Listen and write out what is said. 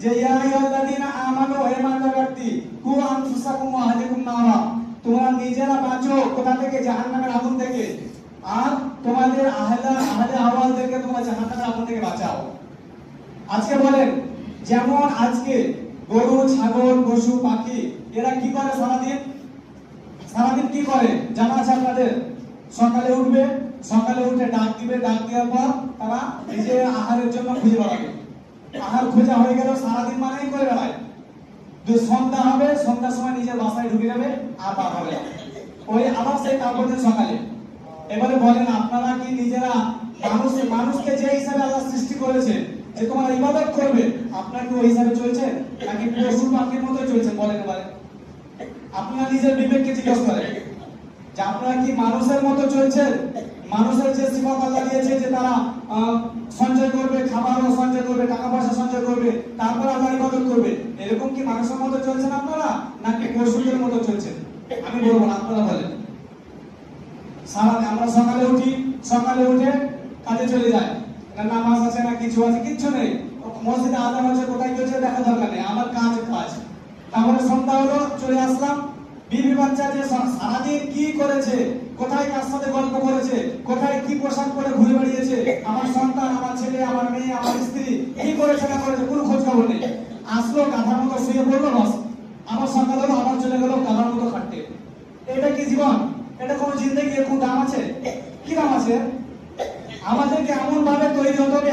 যে ইয়া আইয়ুহাল্লাযীনা আমানু হে ইমানদার ব্যক্তি কু আনফুসাকুম ওয়া আহলিকুম তোমরা নিজেরা বাঁচো, কোথা থেকে? জাহান্নামের আগুন থেকে। আর তোমাদের আহলা আহলে আওয়ালদেরকে তোমরা জাহান্নামের আগুন থেকে বাঁচাও। আজকে বলেন, যেমন আজকে গরু, ছাগল, পশু, পাখি, এরা কি করে সারাদিন? সারাদিন কি করে? জানা আছে আপনাদের? সকালে উঠবে, সকালে উঠে ডাক দিবে, ডাক দেওয়ার পর তারা নিজের আহারের জন্য খুঁজে বেড়াবে আহার খোঁজা হয়ে গেল, সারাদিন মানেই করে বেড়ায়। যে সন্ধ্যা হবে, সন্ধ্যার সময় নিজের বাসায় ঢুকে যাবে, আর হবে। ওই আবার সেই তারপর দিন সকালে। এবারে বলেন, আপনারা কি নিজেরা মানুষ, মানুষকে যে হিসাবে আল্লাহ সৃষ্টি করেছে যে তোমরা ইবাদত করবে, আপনারা কি ওই হিসাবে চলছেন নাকি পশু পাখির মতো চলছেন বলেন এবারে। আপনারা নিজের বিবেককে জিজ্ঞেস করেন যে আপনারা কি মানুষের মতো চলছেন? মানুষের যে সিফাত আল্লাহ দিয়েছে যে তারা সঞ্চয় করবে, খাবারও সঞ্চয় করবে, টাকা পয়সা সঞ্চয় করবে, তারপর আল্লাহ ইবাদত করবে, এরকম কি মানুষের মতো চলছেন আপনারা? নাকি পশুদের মতো চলছেন? আমি বলব আপনারা বলেন। সারা আমরা সকালে উঠি, সকালে উঠে কাজে চলে না, নামাজ আছে না কিছু আছে, কিচ্ছু নেই। মসজিদে আজান আছে কোথায় হচ্ছে দেখা দরকার নেই। আমার কাজ কাজ। তারপরে সন্ধ্যা হলো, চলে আসলাম। বিবি বাচ্চা যে সারাদিন কি করেছে, কোথায় কার সাথে গল্প করেছে, কোথায় কি পোশাক ঘুরে বেড়িয়েছে, আমার সন্তান, আমার ছেলে, আমার মেয়ে, আমার স্ত্রী, কি করেছে না করেছে, কোনো খোঁজ খবর নেই। আসলো, গাধার মতো শুয়ে পড়ল আমার সন্তান হলো আবার চলে গেল, গাধার মতো খাটতে। এটা কি জীবন? এটা কোনো জিন্দগি? কোনো দাম আছে? কি দাম আছে? আমাদেরকে এমন ভাবে তৈরি হতে হবে